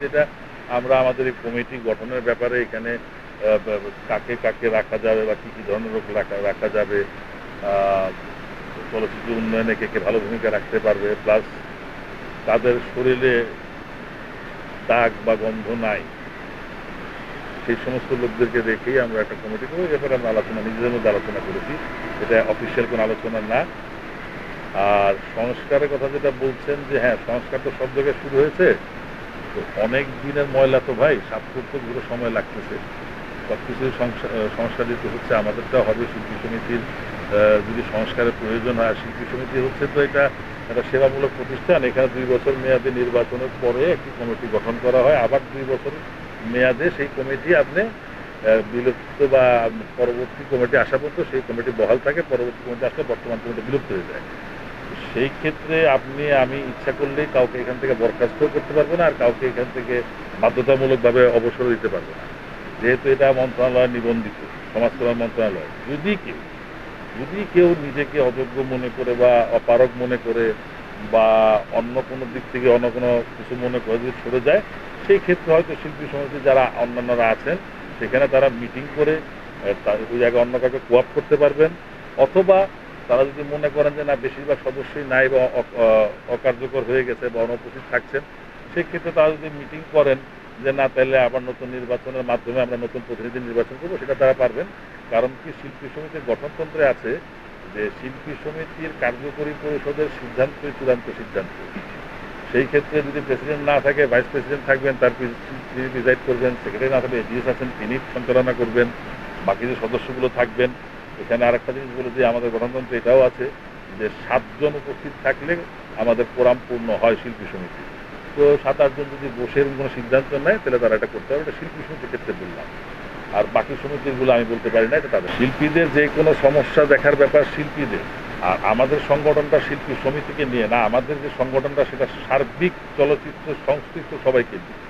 যেটা আমরা আমাদের এই কমিটি গঠনের ব্যাপারে এখানে কাকে কাকে রাখা যাবে বা কী কী ধরনের লোক রাখা রাখা যাবে চলচ্চিত্র উন্নয়নে কে কে ভালো ভূমিকা রাখতে পারবে প্লাস তাদের শরীরে দাগ বা গন্ধ নাই, সেই সমস্ত লোকদেরকে রেখেই আমরা একটা কমিটি করে ব্যাপারে আমরা আলোচনা, নিজেদের মধ্যে আলোচনা করেছি। এটা অফিসিয়াল কোনো আলোচনা না। আর সংস্কারের কথা যেটা বলছেন যে হ্যাঁ সংস্কার তো সব জায়গায় শুরু হয়েছে। তো অনেক দিনের ময়লা তো ভাই সাফ করতে পুরো সময় লাগতেছে। সব কিছু সংস্কার দিতে হচ্ছে আমাদেরটা হবে শিল্পী সমিতির যদি সংস্কারের প্রয়োজন হয় শিল্পী সমিতি হচ্ছে তো এটা একটা সেবামূলক প্রতিষ্ঠান, এখানে দুই বছর মেয়াদে নির্বাচনের পরে একটি কমিটি গঠন করা হয়, আবার দুই বছর মেয়াদে সেই কমিটি আপনি বিলুপ্ত বা পরবর্তী কমিটি আসা পর্যন্ত সেই কমিটি বহাল থাকে, পরবর্তী কমিটি আসলে বর্তমান কমিটি বিলুপ্ত হয়ে যায়। সেই ক্ষেত্রে আপনি, আমি ইচ্ছা করলেই কাউকে এখান থেকে বরখাস্ত করতে পারব না, আর কাউকে এখান থেকে বাধ্যতামূলকভাবে অবসর দিতে পারব না। যেহেতু এটা মন্ত্রণালয় নিবন্ধিত, সমাজ কল্যাণ মন্ত্রণালয়। যদি কেউ যদি কেউ নিজেকে অযোগ্য মনে করে বা অপারক মনে করে বা অন্য কোনো দিক থেকে অন্য কোনো কিছু মনে করে যদি সরে যায়, সেই ক্ষেত্রে হয়তো শিল্পী সমিতি যারা অন্যান্যরা আছেন, সেখানে তারা মিটিং করে ওই জায়গায় অন্য কাউকে কোয়াপ করতে পারবেন। অথবা তারা যদি মনে করেন যে না, বেশিরভাগ সদস্যই নাই বা অকার্যকর হয়ে গেছে বা অনুপস্থিত থাকছেন, সেক্ষেত্রে তারা যদি মিটিং করেন যে না, তাহলে আবার নতুন নির্বাচনের মাধ্যমে আমরা নতুন প্রতিনিধি নির্বাচন করব, সেটা তারা পারবেন। কারণ কি শিল্পী সমিতির গঠনতন্ত্রে আছে যে শিল্পী সমিতির কার্যকরী পরিষদের সিদ্ধান্তই চূড়ান্ত সিদ্ধান্ত। সেই ক্ষেত্রে যদি প্রেসিডেন্ট না থাকে, ভাইস প্রেসিডেন্ট থাকবেন, তার তিনি প্রিজাইড করবেন, সেক্রেটারি না থাকলে এডিএস আছেন, তিনি সঞ্চালনা করবেন, বাকি যে সদস্যগুলো থাকবেন এখানে আরেকটা জিনিস বলে যে আমাদের গঠনতন্ত্রে এটাও আছে যে সাতজন উপস্থিত থাকলে আমাদের কোরাম পূর্ণ হয় শিল্পী সমিতি। তো সাত আটজন যদি বসে এরকম কোনো সিদ্ধান্ত নেয়, তাহলে তারা এটা করতে পারবে। এটা শিল্পী সমিতির ক্ষেত্রে বললাম। আর বাকি সমিতিগুলো আমি বলতে পারি না, এটা তাদের। শিল্পীদের যে কোনো সমস্যা দেখার ব্যাপার শিল্পীদের। আর আমাদের সংগঠনটা শিল্পী সমিতিকে নিয়ে না, আমাদের যে সংগঠনটা সেটা সার্বিক চলচ্চিত্র সংশ্লিষ্ট সবাইকে নিয়ে।